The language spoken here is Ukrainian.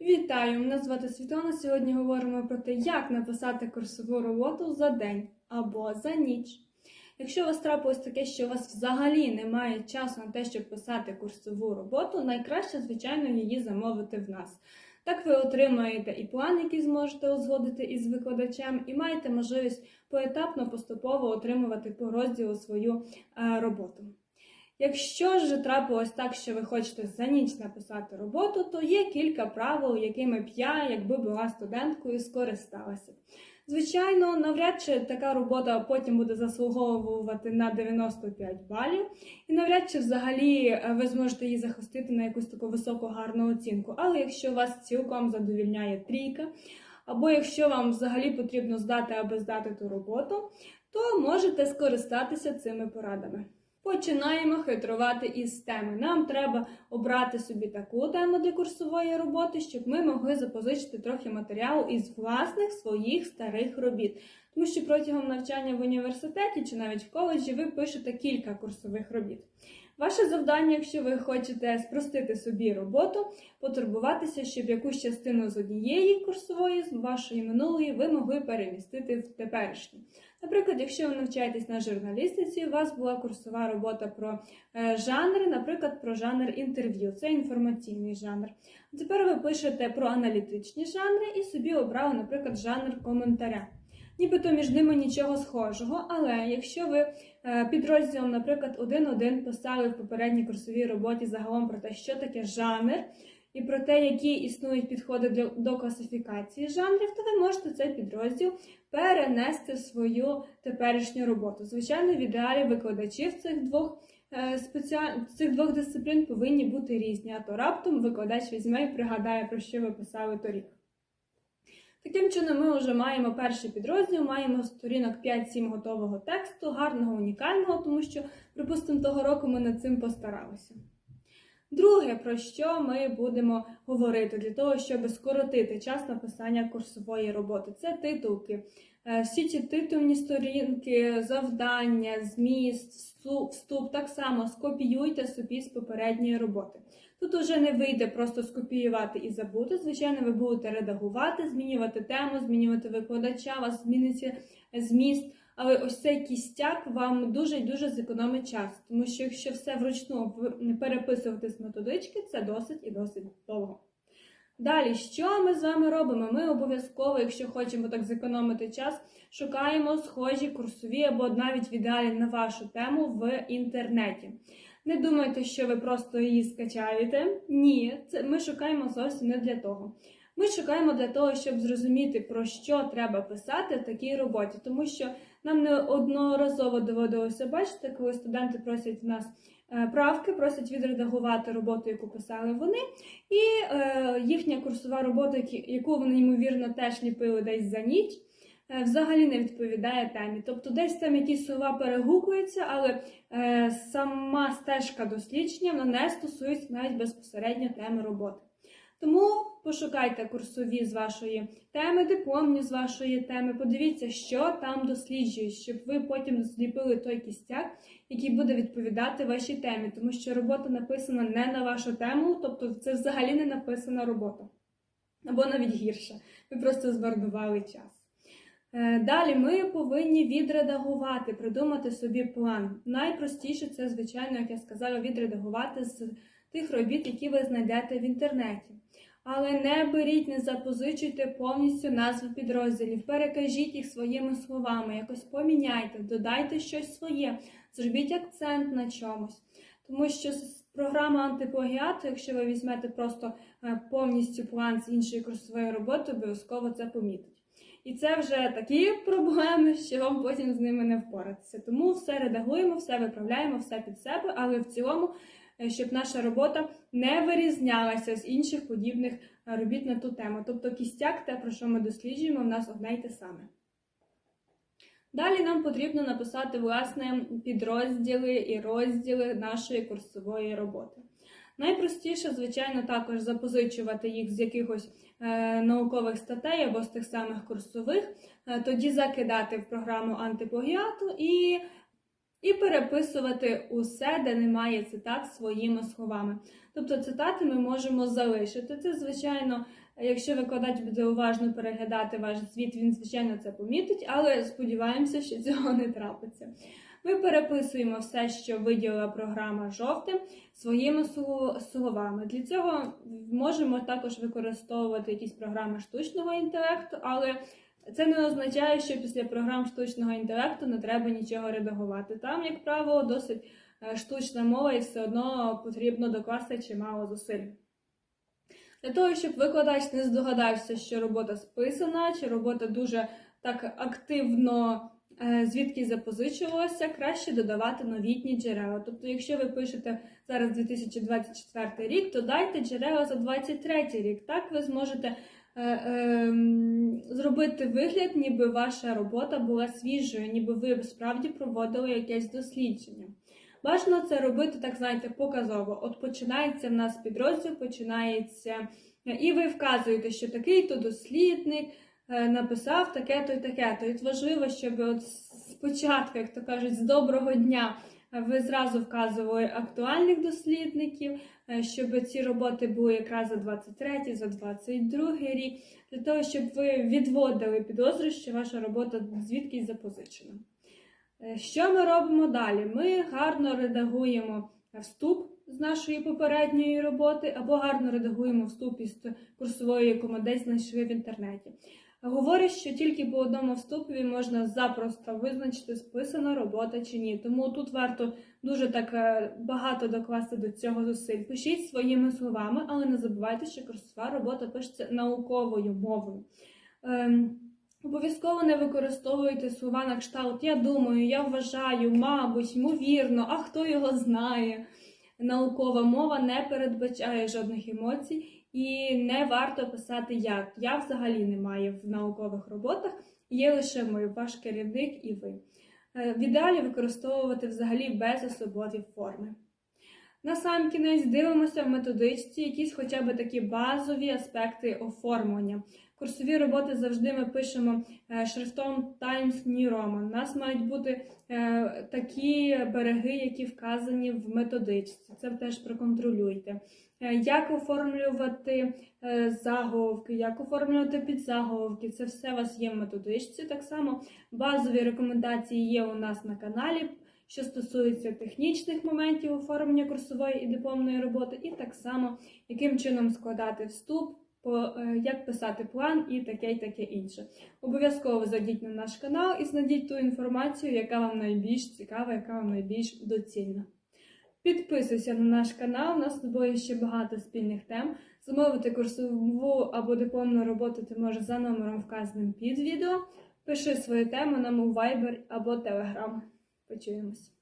Вітаю! Мене звати Світлана. Сьогодні говоримо про те, як написати курсову роботу за день або за ніч. Якщо у вас трапилось таке, що у вас взагалі немає часу на те, щоб писати курсову роботу, найкраще, звичайно, її замовити в нас. Так ви отримаєте і план, який зможете узгодити із викладачем, і маєте можливість поетапно поступово отримувати по розділу свою е, роботу. Якщо ж трапилось так, що ви хочете за ніч написати роботу, то є кілька правил, якими б я, якби була студенткою, скористалася. Звичайно, навряд чи така робота потім буде заслуговувати на 95 балів, і навряд чи взагалі е, ви зможете її захистити на якусь таку високу гарну оцінку. Але якщо вас цілком задовільняє трійка, або якщо вам взагалі потрібно здати аби здати ту роботу, то можете скористатися цими порадами. Починаємо хитрувати із теми. Нам треба обрати собі таку тему для курсової роботи, щоб ми могли запозичити трохи матеріалу із власних своїх старих робіт. Тому що протягом навчання в університеті чи навіть в коледжі ви пишете кілька курсових робіт. Ваше завдання, якщо ви хочете спростити собі роботу, потурбуватися, щоб якусь частину з однієї курсової, з вашої минулої, ви могли перемістити в теперішню. Наприклад, якщо ви навчаєтесь на журналістиці, у вас була курсова робота про е, жанри, наприклад, про жанр інтерв'ю, це інформаційний жанр. Тепер ви пишете про аналітичні жанри і собі обрали, наприклад, жанр коментаря. Нібито між ними нічого схожого, але якщо ви е, підрозділом, наприклад, 1.1 писали в попередній курсовій роботі загалом про те, що таке жанр, і про те, які існують підходи для, до класифікації жанрів, то ви можете цей підрозділ перенести в свою теперішню роботу. Звичайно, в ідеалі викладачів цих двох е, цих двох дисциплін повинні бути різні, а то раптом викладач візьме і пригадає, про що ви писали торік. Таким чином, ми вже маємо перший підрозділ, маємо сторінок 5-7 готового тексту, гарного, унікального, тому що, припустимо, того року ми над цим постаралися. Друге, про що ми будемо говорити для того, щоб скоротити час написання курсової роботи, це титулки. Е, Всі ці титульні сторінки, завдання, зміст, вступ, вступ так само скопіюйте собі з попередньої роботи. Тут уже не вийде просто скопіювати і забути. Звичайно, ви будете редагувати, змінювати тему, змінювати викладача, у вас зміниться зміст. Але ось цей кістяк вам дуже і дуже зекономить час, тому що якщо все вручну переписувати з методички, це досить і досить довго. Далі, що ми з вами робимо? Ми обов'язково, якщо хочемо так зекономити час, шукаємо схожі курсові або навіть в ідеалі на вашу тему в інтернеті. Не думайте, що ви просто її скачаєте. Ні, це ми шукаємо зовсім не для того. Ми шукаємо для того, щоб зрозуміти, про що треба писати в такій роботі, тому що нам не одноразово доводилося бачити, коли студенти просять в нас е, правки, просять відредагувати роботу, яку писали вони, і е, їхня курсова робота, яку вони ймовірно теж ліпили десь за ніч. Е, Взагалі не відповідає темі. Тобто десь там якісь слова перегукуються, але е, сама стежка дослідження вона не стосується навіть безпосередньо теми роботи. Тому пошукайте курсові з вашої теми, дипломні з вашої теми, подивіться, що там досліджують, щоб ви потім зліпили той кістяк, який буде відповідати вашій темі, тому що робота написана не на вашу тему, тобто це взагалі не написана робота. Або навіть гірше. Ви просто змарнували час. Е, Далі ми повинні відредагувати, придумати собі план. Найпростіше це, звичайно, як я сказала, відредагувати з тих робіт, які ви знайдете в інтернеті. Але не беріть, не запозичуйте повністю назви підрозділів, перекажіть їх своїми словами, якось поміняйте, додайте щось своє, зробіть акцент на чомусь. Тому що з програми антиплагіату, якщо ви візьмете просто е, повністю план з іншої курсової роботи, обов'язково це помітить. І це вже такі проблеми, що вам потім з ними не впоратися. Тому все редагуємо, все виправляємо, все під себе, але в цілому, е, щоб наша робота не вирізнялася з інших подібних е, робіт на ту тему. Тобто кістяк, те, про що ми досліджуємо, в нас одне й те саме. Далі нам потрібно написати власне підрозділи і розділи нашої курсової роботи. Найпростіше, звичайно, також запозичувати їх з якихось е, наукових статей або з тих самих курсових, е, тоді закидати в програму антиплагіату і і переписувати усе, де немає цитат своїми словами. Тобто цитати ми можемо залишити. Це, звичайно, якщо викладач буде уважно переглядати ваш звіт, він, звичайно, це помітить, але сподіваємося, що цього не трапиться. Ми переписуємо все, що виділила програма жовтим, своїми словами. Для цього можемо також використовувати якісь програми штучного інтелекту, але це не означає, що після програм штучного інтелекту не треба нічого редагувати. Там, як правило, досить е, штучна мова і все одно потрібно докласти чимало зусиль. Для того, щоб викладач не здогадався, що робота списана, чи робота дуже так активно звідки запозичувалася, краще додавати новітні джерела. Тобто, якщо ви пишете зараз 2024 рік, то дайте джерела за 2023 рік. Так ви зможете е, ем, зробити вигляд, ніби ваша робота була свіжою, ніби ви справді проводили якесь дослідження. Бажано це робити, так знаєте, показово. От починається в нас підрозділ, починається, і ви вказуєте, що такий-то дослідник е, написав таке-то і таке-то. І важливо, щоб от спочатку, як то кажуть, з доброго дня ви зразу вказували актуальних дослідників, е, щоб ці роботи були якраз за 23, за 22 рік, для того, щоб ви відводили підозру, що ваша робота звідкись запозичена. Е, Що ми робимо далі? Ми гарно редагуємо вступ з нашої попередньої роботи, або гарно редагуємо вступ із курсової, яку ми десь знайшли в інтернеті. Говорить, що тільки по одному вступові можна запросто визначити, списана робота чи ні. Тому тут варто дуже так е, багато докласти до цього зусиль. Пишіть своїми словами, але не забувайте, що курсова робота пишеться науковою мовою. Ем, Обов'язково не використовуйте слова на кшталт Я думаю, я вважаю, мабуть, ймовірно, а хто його знає. Наукова мова не передбачає жодних емоцій і не варто писати як. Я взагалі не маю в наукових роботах, є лише ми, ваш керівник і ви. Е, В ідеалі використовувати взагалі безособові форми. На сам кінець дивимося в методичці якісь хоча б такі базові аспекти оформлення. Курсові роботи завжди ми пишемо е, шрифтом Times New Roman. У нас мають бути е, такі береги, які вказані в методичці. Це теж проконтролюйте. Е, Як оформлювати заголовки, як оформлювати підзаголовки, це все у вас є в методичці. Так само базові рекомендації є у нас на каналі що стосується технічних моментів оформлення курсової і дипломної роботи, і так само, яким чином складати вступ, як писати план і таке і таке інше. Обов'язково зайдіть на наш канал і знайдіть ту інформацію, яка вам найбільш цікава, яка вам найбільш доцільна. Підписуйся на наш канал, у нас з тобою ще багато спільних тем. Замовити курсову або дипломну роботу ти можеш за номером вказаним під відео. Пиши свою тему нам у Viber або Telegram. Почуємось.